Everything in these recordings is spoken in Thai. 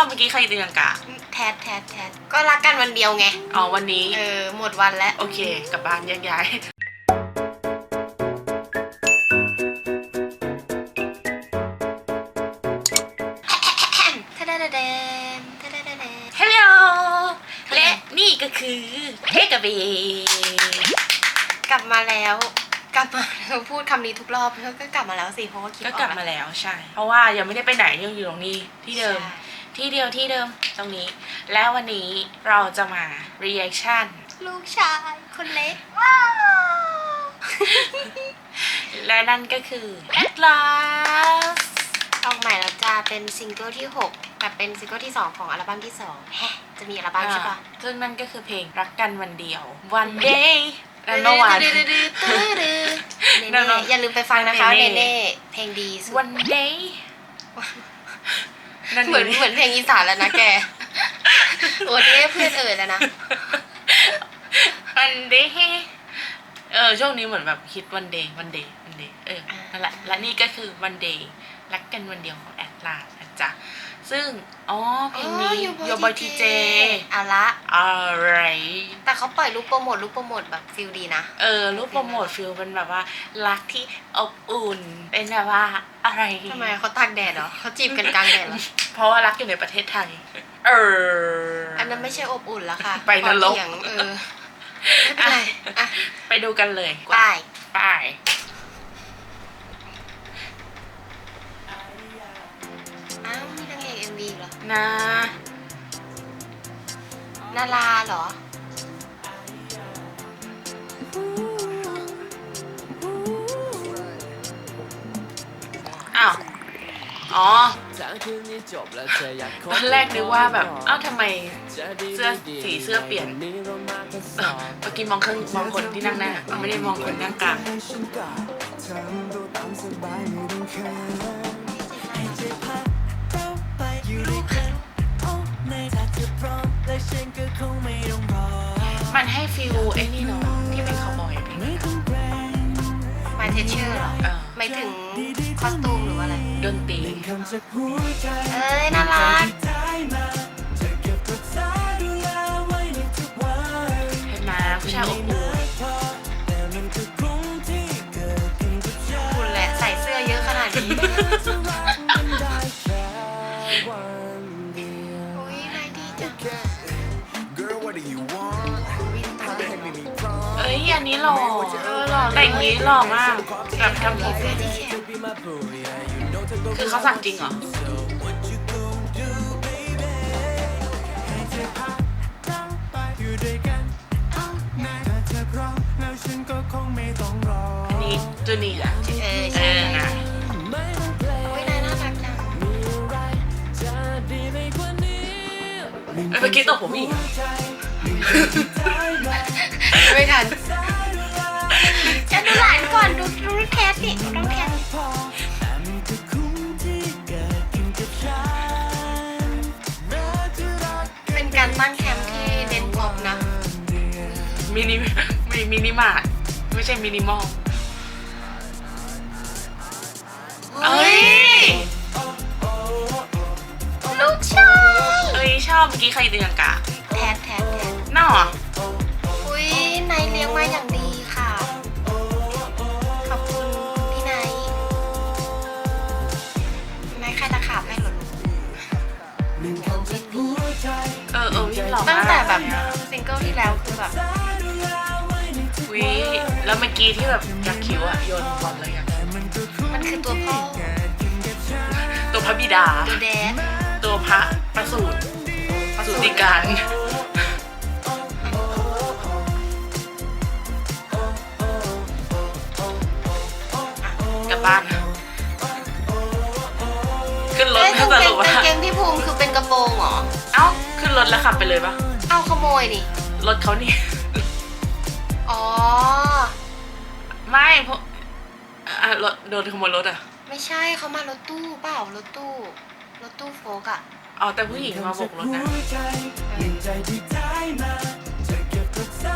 อบเมื่อกี้ใครตีลังกาแทดแทดแทดก็รักกันวันเดียวไง อ๋อวันนี้ เออ หมดวันแล้ว โอเค กลับบ้านแยกย้ายทะเดเดเดมทะเดเดเดมฮัลโหลและนี่ก็คือเทกเบกลับมาแล้วก ลับมาเราพูดคำนี้ทุกรอบแล้วก็กลับมาแล้วสิเพราะว่าคิดก็กลับมาแล้วใช่ เพราะว่ายังไม่ได้ไปไหนยังอยู่ตรงนี้ที่เดิมที่เดียวที่เดิมตรงนี้ แล้ววันนี้เราจะมา reaction ลูกชายคนเล็กว้าวและนั่นก็คือ Atlas ออกใหม่แล้วจ้าเป็นซิงเกิลที่6แต่เป็นซิงเกิลที่ 2 ของอัลบั้มที่2แฮะจะมีอัลบั้มใช่ปะอ่าซึ่งนั่นก็คือเพลงรักกันวันเดียว one day และเมื่อวาน เนนั่เน่นๆอย่าลืมไปฟังนะคะเนเนเน่เน่เพลงดีสุด one day นั่นเหมือนเหมือนเพลงอีสานแล้วนะแกโอ้เน่เพื่อนเอ่ยแล้วนะวันเดย์เออช่วงนี้เหมือนแบบคิดวันเดย์วันเดย์วันเดย์เอออ่านั่นั่นแหละและนี่ก็คือวันเดย์รักกันวันเดียวของแอดลาสนะจ๊ะซึ่ง อ๋อเพลงนี้อ๋อโยบอยทีเจเอาละอะไรแต่ เขาปล่อยรูปโปรโมทรูปโปรโมทแบบฟิลดีนะ เออรูปโปรโมทฟิลเป็นแบบว่ารักที่อบอุ่นเป็นแบบว่าอะไรทำไมเขาตากแดดเหรอเขาจีบกันกลางแดดเหรอเพราะว่ารักอยู่ในประเทศไทย เออ อัอันนั้นไม่ใช่อบอุ่นแล้วค่ะไปนรกขอเถียงเออไม่เป็นไรอะไปดูกันเลยไปไปอ้าวมีนางเอกเอ็มวีเหรอนะนาราเหรอ อ้าว อ๋อตอนนแรกนึนึกกว่าว่าแบบ เอ้าเอ้าทำไม เสื้อสีเสื้อเปลี่ยนนเมื่อกี้มองข้างมองคนที่นั่งหน้าไม่ได้มองคนนั่งกลางมันให้ฟิลไอ้นี่เนาะ เทเชอร์เหรอเออ ไม่ถึงคอสตูมหรือว่าอะไร ดนตรีเอ้ย น่ารัก เห็นไหมผู้ชายอบอุ่นคุณแหละใส่เสื้อเยอะขนาดนี้ โอ้ยนายดีจัง Girl, what do you want? วินตัว Baby, me wrong. เอ้ย อันนี้หล่อเออหล่อ แต่งนี้หล่อมากแบบทำผมเสื้อที่แขนคือเขาสั่งจริงเหรออันนี้จูเนียร์เออเอใช่อนะโอ้ยนายน่ารักจังเอ้ยเมื่อกี้ตบผมอีก ไม่ทัน มิมินิมาร์ทไม่ใช่มินิมอลเอ้ยลูกชายเอ้ยชอบเมื่อกี้ใครตีลังกาแทนแทนแทนน่าเหรออุ้ เมื่อกี้ที่แบบยักษ์คิ้วอะโยนบอลเลยอะมันคือตัวพ่อ ตัวพระบิดา ตัวแดนตัวพระประสูติประสูติการ กลับบ้าน ขึ้นรถเอ้ยถ้ากางสเกรุงปว่ากางเกงที่ภูมิคือเป็นกระโปรงเหรอ เอ้า ขึ้นรถแล้วขับไปเลยปะเอ้าขโมยนี่รถเขานี่ อ๋อ ไม่เพราะอะรถโดนขโมยรถอะไม่ใช่เขามารถตู้เปล่ารถตู้รถตู้โฟกอะเอาแต่ผู้หญิงมาโบกรถนะ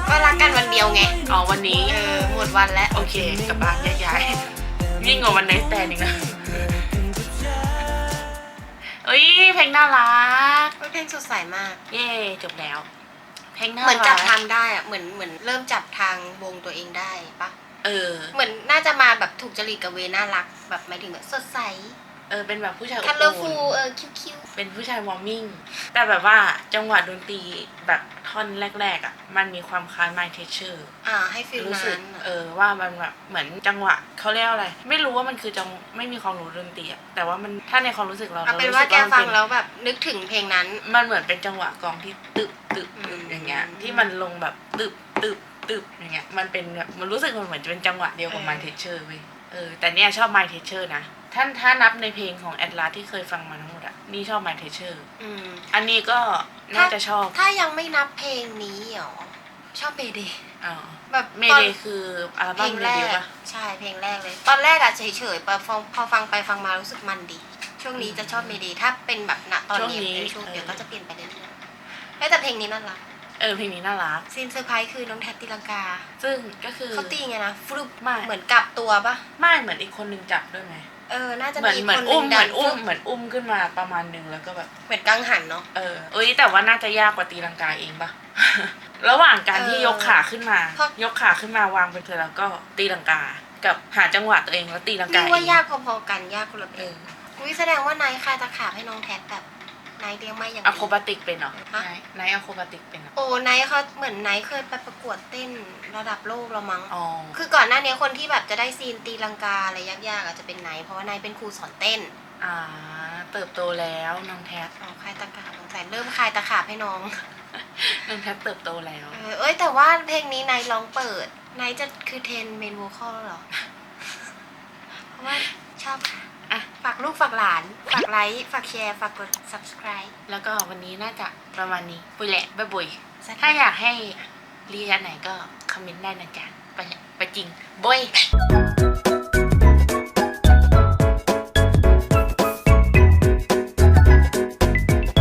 ก็รักกันวันเดียวไงอ๋อวันนี้ เออหมดวันแล้วโอเคกลับบ้านแยกย้ายยิ่งกว่าวันไนท์แตนอีกนะเอ้ยเพลงลงน่ารักโอ้ยเพลงสดใสมาก เย่จบแล้ว เพลงน่าเหมือนรัจับกทางได้อะเหมือนเหมือนเริ่มจับทางวงตัวเองได้ปะ เออ เหมือนน่าจะมาแบบถูกจริตกับเวน่ารัก แบบหมายถึงแบบสดใสเออเป็นแบบผู้ชายอบคัลเลอร์อุ่ฟูนเออคิวคิวเป็นผู้ชายวอร์มิ่ง แต่แบบว่าจังหวะดนตรีแบบท่อนแรก ๆ อะ มันมีความคล้าย My Teacher อ่าให้ฟิลรู้สึกนั้นอะเออว่ามันแบบเหมือนจังหวะเขาเรียกอะไร ไม่รู้ว่ามันคือจังไม่มีความรู้ดนตรีอะแต่ว่ามันถ้าในความรู้สึกเราเอาเป็นรว่ารู้สึแกมันฟังเป็นแล้วแบบนึกถึงเพลงนั้น มันเหมือนเป็นจังหวะกลองที่ตึบตึบตึบอืมอย่างเงี้ยที่มันลงแบบตึบตึบ ตึบอย่างเงี้ยมันเป็นแบบมันรู้สึกมันเหมือนจะเป็นจังหวะเดียวกับ My Teacher เว้ยเออแต่เนี่ยชอบ My Teacher นะท่านถ้านับในเพลงของแอดลาที่เคยฟังมาทั้งหมดอะนี่ชอบ My Teacher อืมอันนี้ก็น่าจะชอบถ้ายังไม่นับเพลงนี้หรอชอบเมเดย์อ๋อแบบเมตอนเดคืออัลเพบั้ลมงเดแรบิวกต์ปะใช่เพลงแรกเลย ตอนแรกอะเฉยๆพอฟังพอฟังไปฟังมารู้สึกมันดี ช่วงนี้จะชอบเมเดย์ถ้าเป็นแบบณตอนนี้เป็นช่วงเดี๋ยวก็จะเปลี่ยนไปเรื่อยๆเอ้ยแต่เพลงนี้น่ารัก เออเพลงนี้น่ารัก ซีนเซอร์ไพรส์คือน้องแท็บตีลังกาซึ่งก็คือ เขาตีไงนะฟลุปไม่ เหมือนกลับตัวปะไม่เหมือนอีกคนนึงจับด้วยไหมเออ น่าจะเหมือนมีเหมืคอนนหอุ้นึ่มงเหดัมือนนอุ้มฟึบเหมือนอุ้มขึ้นมาประมาณหนึ่งแล้วก็แบบ เหมือนกังหันเนาะ เออเอ้ยแต่ว่าน่าจะยากกว่าตีลังกาเองปะ ระหว่างการที่เออยกขาขึ้นมา เพราะ ยกขาขึ้นมาวางเป็นเธอแล้วก็ตีลังกา กับหาจังหวะตัวเองแล้วตีลังกานี่เอว่างยากพอๆกันยากคนละเพเอลงอ อุ้ยแสดงว่านายคลายตะขาบให้น้องแท็บแบบ นายเลี้ยงไม่อย่างอะดีโครบาติกเป็นเหรอฮะไหนไหนอะโครบาติกเป็นเหรอโอ้ไนท์เขาเหมือนไนท์เคยไปประกวดเต้นระดับโลกแล้วมั้ง อ๋อคือก่อนหน้านี้คนที่แบบจะได้ซีนตีลังกาอะไรยากๆอาจจะเป็นไนท์เพราะว่าไนท์เป็นครูสอนเต้นอ่า เติบโตแล้วน้องแท็บอ๋อคลายตะขาบสงสัยเริ่มคลายตะขาบให้น้อง น้องแท็บเติบโตแล้ว เออเอ้ยแต่ว่าเพลงนี้ไนท์ร้องเปิดไนท์จะคือเทนเมนโวคอลเหรอ เพราะว่าชอบค่ะ อะฝากลูกฝากหลาน ฝากไลค์ ฝากแชร์ ฝากกด subscribe แล้วก็วันนี้น่าจะประมาณนี้ ปุยแหละบ๊ายบุยสักถ้าอยากให้รีแอคไหนก็คอมเมนต์ได้นะจ๊ะ ไปแหละไปจริงบอย